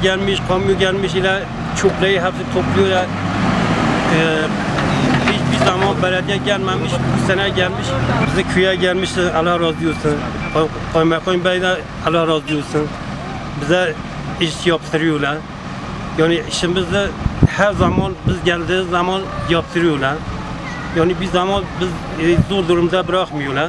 polis gelmiş, kamyon gelmiş ile çöpleri hepsi topluyorlar. Ee, hiçbir zaman belediye gelmemiş, bu sene gelmiş. Bizi köye gelmiş, Allah razı olsun. Kaymakam Bey de Allah razı olsun. Bize iş yaptırıyorlar. Yani işimizde her zaman biz geldiği zaman yaptırıyorlar. Yani bir zaman biz e, zor durumda bırakmıyorlar.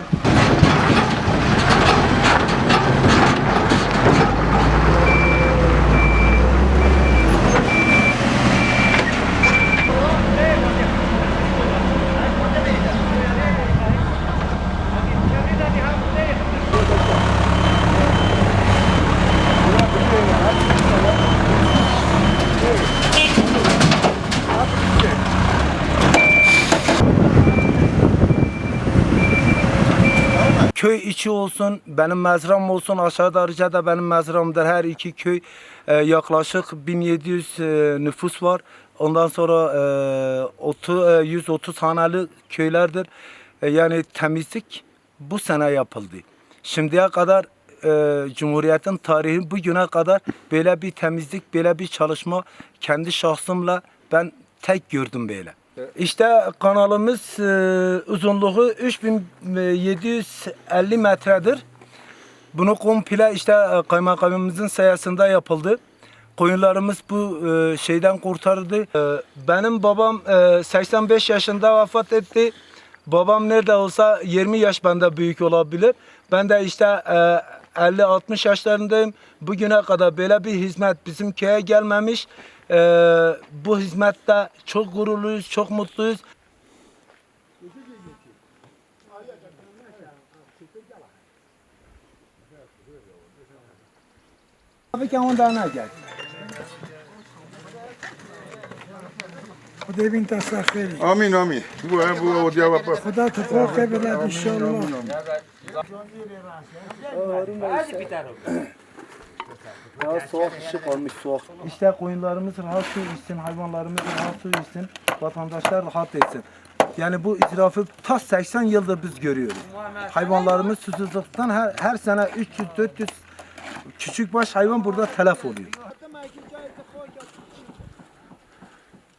Köy içi olsun, benim mezram olsun, aşağıda Arıca'da benim mezramdır. Her iki köy e, yaklaşık 1700 e, nüfus var. Ondan sonra e, 30, e, 130 haneli köylerdir. E, yani temizlik bu sene yapıldı. Şimdiye kadar e, Cumhuriyet'in tarihi bugüne kadar böyle bir temizlik, böyle bir çalışma kendi şahsımla ben tek gördüm böyle. İşte kanalımız e, uzunluğu 3750 metredir. Bunu komple işte e, kaymakamımızın sayesinde yapıldı. Koyunlarımız bu e, şeyden kurtarıldı. Benim babam e, 85 yaşında vefat etti. Babam nerede olsa 20 yaş bende büyük olabilir. Ben de işte 50-60 yaşlarındayım. Bugüne kadar böyle bir hizmet bizim köye gelmemiş. E, bu hizmette çok gururluyuz, çok mutluyuz. Abi ki ondan ne gel? خدای بین تسخیری آمین آمین بو بو اودیا و پس خدا تفاق بلد انشالله Ya soğuk işi kalmış soğuk. İşte koyunlarımız rahat su içsin, hayvanlarımız rahat su içsin, vatandaşlar rahat etsin. Yani bu israfı ta 80 yıldır biz görüyoruz. Hayvanlarımız susuzluktan her, her sene 300-400 küçük baş hayvan burada telef oluyor.